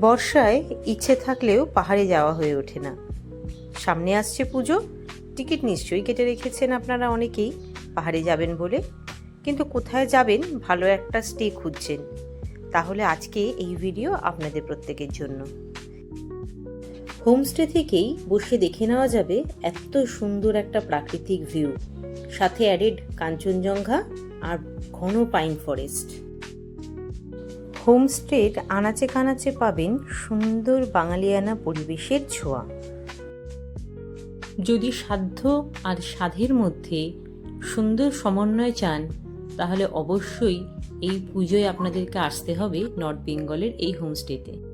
বর্ষায় ইচ্ছে থাকলেও পাহাড়ে যাওয়া হয়ে ওঠে না। সামনে আসছে পুজো। টিকিট নিশ্চয়ই কেটে রেখেছেন আপনারা অনেকেই। পাহাড়ে যাবেন বলে। কিন্তু কোথায় যাবেন ভালো একটা স্টে খুঁজছেন। তাহলে আজকে এই ভিডিও আপনাদের প্রত্যেকের জন্য। হোমস্টে থেকেই বসে দেখে নেওয়া যাবে এত সুন্দর একটা প্রাকৃতিক ভিউ। সাথে অ্যাডেড কাঞ্চনজঙ্ঘা আর ঘন পাইন ফরেস্ট। হোমস্টের আনাচে কানাচে পাবেন সুন্দর বাঙালিয়ানা পরিবেশের ছোঁয়া। যদি সাধ্য আর সাধের মধ্যে সুন্দর সমন্বয় চান, তাহলে অবশ্যই এই পুজোয় আপনাদেরকে আসতে হবে নর্থ বেঙ্গলের এই হোমস্টেতে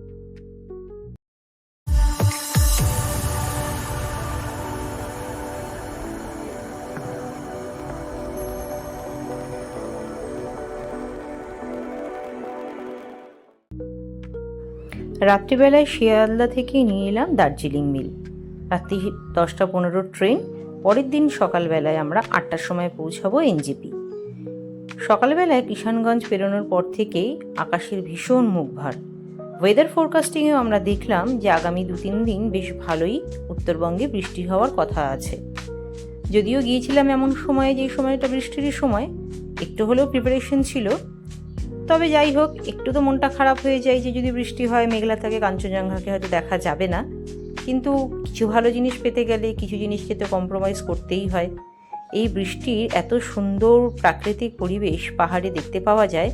রাত্রিবেলায় শিয়ালদা থেকে নিয়ে এলাম দার্জিলিং মিল। রাত্রি দশটা পনেরো ট্রেন, পরের দিন সকালবেলায় আমরা আটটার সময় পৌঁছাবো এনজিপি। সকালবেলায় কিষানগঞ্জ পেরোনোর পর থেকেই আকাশের ভীষণ মুখ ভার ওয়েদার ফোরকাস্টিংয়েও আমরা দেখলাম যে আগামী দু তিন দিন বেশ ভালোই উত্তরবঙ্গে বৃষ্টি হওয়ার কথা আছে। যদিও গিয়েছিলাম এমন সময়ে যে সময়টা বৃষ্টির সময়, একটু হলেও প্রিপারেশন ছিল। তবে যাই হোক, একটু তো মনটা খারাপ হয়ে যায় যে যদি বৃষ্টি হয়, মেঘলা থাকে, কাঞ্চনজঙ্ঘাকে হয়তো দেখা যাবে না। কিন্তু কিছু ভালো জিনিস পেতে গেলে কিছু জিনিসকে তো কম্প্রোমাইজ করতেই হয়। এই বৃষ্টির এত সুন্দর প্রাকৃতিক পরিবেশ পাহাড়ে দেখতে পাওয়া যায়,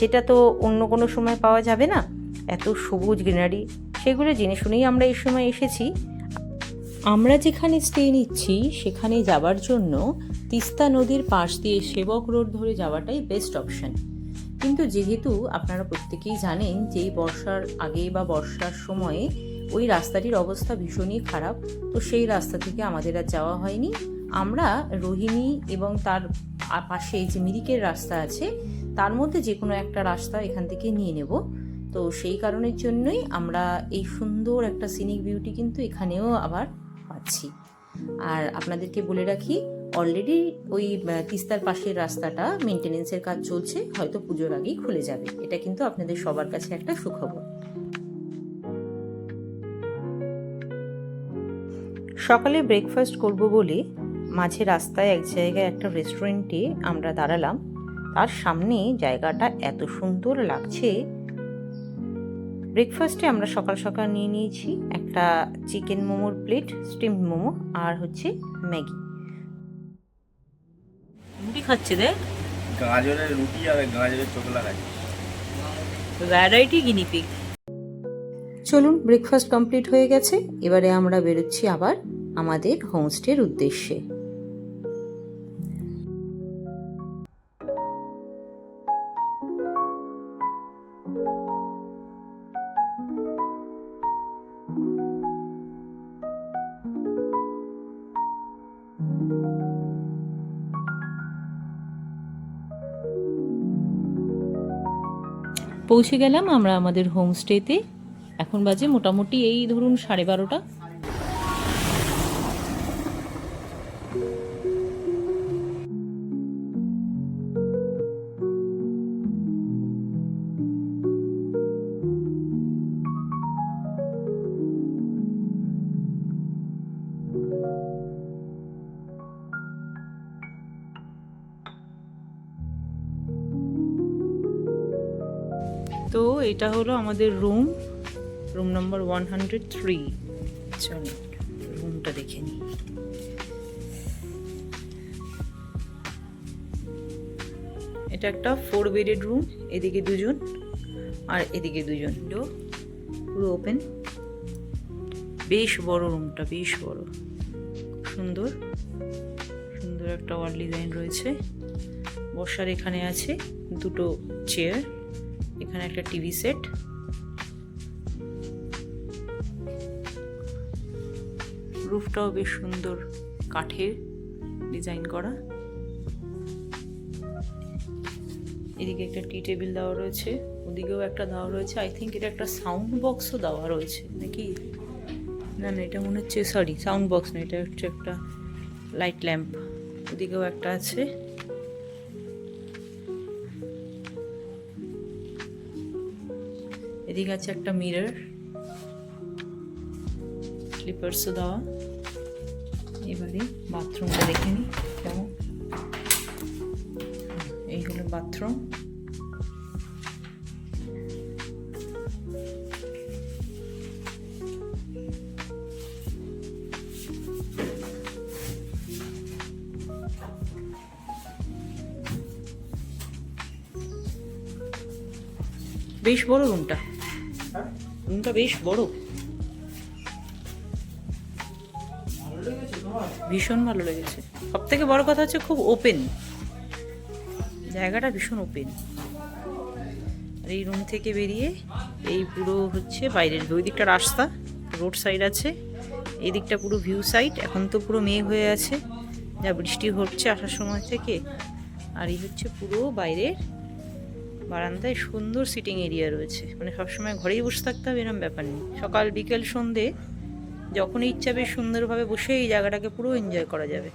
যেটা তো অন্য কোনো সময় পাওয়া যাবে না। এত সবুজ গ্রিনারি, সেগুলো জেনে শুনেই আমরা এই সময় এসেছি। আমরা যেখানে স্টে নিচ্ছি, সেখানে যাবার জন্য তিস্তা নদীর পাশ দিয়ে সেবক রোড ধরে যাওয়াটাই বেস্ট অপশন কিন্তু যেহেতু আপনারা প্রত্যেকেই জানেন যে এই বর্ষার আগে বা বর্ষার সময়ে ওই রাস্তাটির অবস্থা ভীষণই খারাপ, তো সেই রাস্তা থেকে আমাদের আর যাওয়া হয়নি। আমরা রোহিণী এবং তার পাশে যে মিরিকের রাস্তা আছে, তার মধ্যে যে কোনো একটা রাস্তা এখান থেকে নিয়ে নেব। তো সেই কারণের জন্যই আমরা এই সুন্দর একটা সিনিক বিউটি কিন্তু এখানেও আবার পাচ্ছি। আর আপনাদেরকে বলে রাখি অলরেডি ওই তিস্তার পাশের রাস্তাটা মেনটেনেন্সের কাজ চলছে, হয়তো পুজোর আগেই খুলে যাবে। এটা কিন্তু আপনাদের সবার কাছে একটা সুখবর। সকালে ব্রেকফাস্ট করব বলে মাঝে রাস্তায় এক জায়গায় একটা রেস্টুরেন্টে আমরা দাঁড়ালাম। তার সামনে জায়গাটা এত সুন্দর লাগছে। ব্রেকফাস্টে আমরা সকাল সকাল নিয়ে নিয়েছি একটা চিকেন মোমোর প্লেট স্টিম মোমো আর হচ্ছে ম্যাগি। খাচ্ছে দেখ গাজরের রুটি আর গাজরের চোখলা খাচ্ছে। ভ্যারাইটি গিনিপিগ চলুন ব্রেকফাস্ট কমপ্লিট হয়ে গেছে। এবারে আমরা বেরোচ্ছি আবার আমাদের হোমস্টের উদ্দেশ্যে। পৌঁছে গেলাম আমরা আমাদের হোমস্টেতে এখন বাজে মোটামুটি এই ধরুন সাড়ে বারোটা। এটা হলো আমাদের room room number one hundred three চলো রুমটা দেখে নিই। এটা একটা ফোর বেডেড রুম এদিকে দুজন আর এদিকে দুজন। ডো পুরো ওপেন বেশ বড় রুমটা বেশ বড়। সুন্দর। সুন্দর একটা ওয়াল ডিজাইন রয়েছে। বসার এখানে আছে দুটো চেয়ার এখানে একটা টিভি সেট রুফটাও বেশ সুন্দর কাঠের ডিজাইন করা। এদিকে একটা টি টেবিল দেওয়া রয়েছে, ওদিকেও একটা দেওয়া রয়েছে। আই থিঙ্ক এটা একটা সাউন্ড বক্সও দেওয়া রয়েছে, নাকি? না না, এটা মনে হচ্ছে সরি সাউন্ড বক্স না, এটা হচ্ছে একটা লাইট ল্যাম্প ওদিকেও একটা আছে। এদিকে আছে একটা মিরর স্লিপার্সও দেওয়া। এবারে বাথরুমটা দেখে নিই কেমন? এই হলো বাথরুম বেশ বড় রুমটা রুমটা বেশ বড়। ভীষণ ভালো লেগেছে। সব থেকে বড় কথা হচ্ছে খুব ওপেন জায়গাটা ভীষণ ওপেন আর এই রুম থেকে বেরিয়ে এই পুরো হচ্ছে বাইরের ওই দিকটা রাস্তা রোড সাইড আছে। এই দিকটা পুরো ভিউ সাইড এখন তো পুরো মেঘ হয়ে আছে। যা বৃষ্টি হচ্ছে আসার সময় থেকে। আর এই হচ্ছে পুরো বাইরের বারান্দায় সুন্দর সিটিং এরিয়া রয়েছে। মানে সবসময় ঘরেই বসে থাকতে হবে, এরম ব্যাপার নেই। সকাল, বিকেল, সন্ধে যখনই ইচ্ছা বেশ সুন্দরভাবে বসে এই জায়গাটাকে পুরো এনজয় করা যাবে।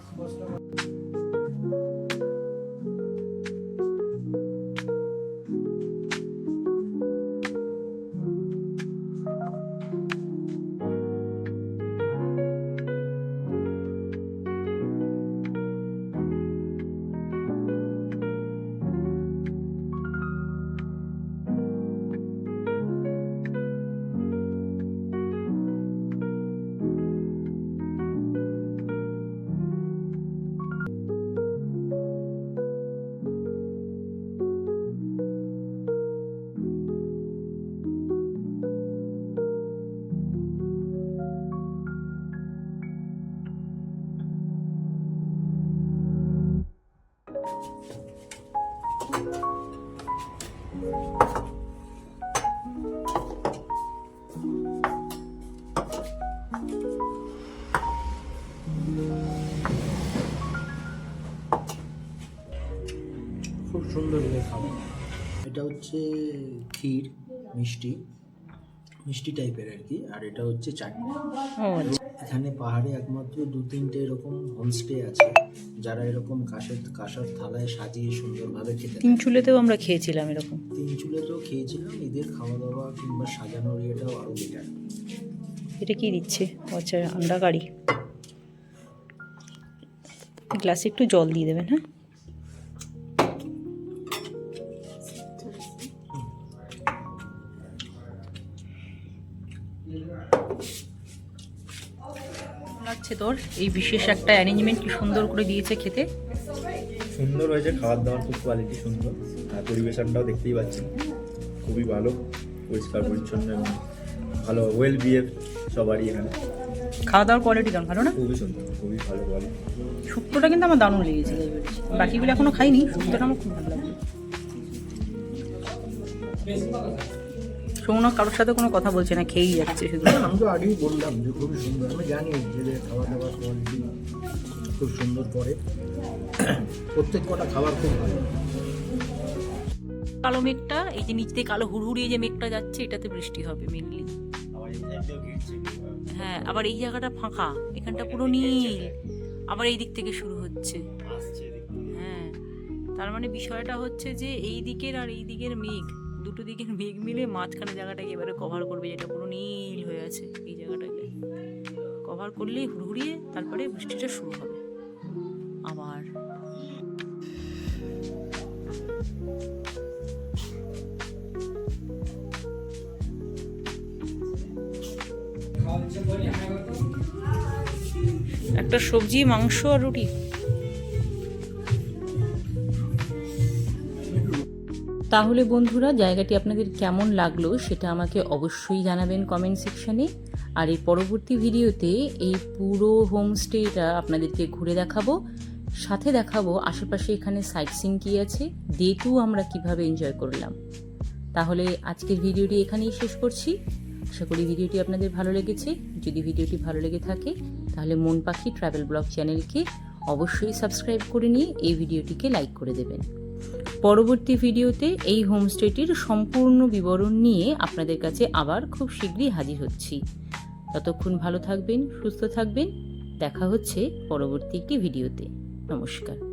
খুব সুন্দর করে খাবার। এটা হচ্ছে ক্ষীর মিষ্টি মিষ্টি টাইপের আর কি আর এটা হচ্ছে চাটনি। আচ্ছা। এখানে পাহাড়ে একমাত্র দু তিনটে এরকম হোমস্টে আছে যারা এরকম কাঁসের কাঁসার থালায় সাজিয়ে সুন্দরভাবে খেতে তিন চুলেতেও আমরা খেয়েছিলাম এরকম। তিন চুলেতেও খেয়েছিলাম এদের খাওয়া দাওয়া কিংবা সাজানোর ইয়েটাও আরও বেটার এটা কি দিচ্ছে? আচ্ছা আন্ডা কারি। গ্লাসে একটু জল দিয়ে দেবেন হ্যাঁ? লাগছে তোর এই বিশেষ একটা অ্যারেঞ্জমেন্ট কি সুন্দর করে দিয়েছে খেতে? সুন্দর হয়েছে খাবার দাবার খুব কোয়ালিটি সুন্দর। আর পরিবেশনটাও দেখতেই পাচ্ছেন। খুবই ভালো পরিষ্কার পরিচ্ছন্ন এবং ভালো ওয়েল বিহেভ সবারই এখানে। খাওয়া দাওয়ার কোয়ালিটি কেমন ভালো না? খুবই সুন্দর খুবই ভালো কোয়ালিটি শুক্তোটা কিন্তু আমার দারুণ লেগেছে। বাকিগুলো এখনও খাইনি শুক্তোটা আমার খুব ভালো লাগছে। সৌনক কারোর সাথে কোনো কথা বলছে না খেয়েই যাচ্ছে শুধু আমি তো আগেই বললাম যে খুবই সুন্দর। আমি জানি যে খাওয়া দাওয়ার কোয়ালিটি খুব সুন্দর করে। প্রত্যেক কটা খাবার খুব ভালো। কালো মেঘটা এই যে নিচ দিয়ে কালো হুড়হুড়িয়ে যে মেঘটা যাচ্ছে এটাতে বৃষ্টি হবে মেনলি হ্যাঁ আবার এই জায়গাটা ফাঁকা এখানটা পুরো নীল। আবার এই দিক থেকে শুরু হচ্ছে। হ্যাঁ তার মানে বিষয়টা হচ্ছে যে এই দিকের আর এই দিকের মেঘ দুটো দিকের মেঘ মিলে মাঝখানে জায়গাটাকে এবারে কভার করবে, যেটা পুরো নীল হয়ে আছে এই জায়গাটাকে। কভার করলেই হুড়হুড়িয়ে তারপরে বৃষ্টিটা শুরু হবে। আবার। একটা সবজি, মাংস আর রুটি। তাহলে বন্ধুরা, জায়গাটি আপনাদের কেমন লাগল সেটা আমাকে অবশ্যই জানাবেন কমেন্ট সেকশনে আর এই পরবর্তী ভিডিওতে এই পুরো হোমস্টেটা আপনাদেরকে ঘুরে দেখাবো। সাথে দেখাবো আশেপাশে এখানে সাইট সিং কী আছে ডে টু আমরা কীভাবে এনজয় করলাম। তাহলে আজকের ভিডিওটি এখানেই শেষ করছি। আশা করি ভিডিওটি আপনাদের ভালো লেগেছে। যদি ভিডিওটি ভালো লেগে থাকে, তাহলে মন পাখি ট্রাভেল ব্লগ চ্যানেলকে অবশ্যই সাবস্ক্রাইব করে নিয়ে এই ভিডিওটিকে লাইক করে দেবেন। পরবর্তী ভিডিওতে এই হোমস্টেটির সম্পূর্ণ বিবরণ নিয়ে আপনাদের কাছে আবার খুব শীঘ্রই হাজির হচ্ছি। ততক্ষণ ভালো থাকবেন, সুস্থ থাকবেন। দেখা হচ্ছে পরবর্তী একটি ভিডিওতে। নমস্কার।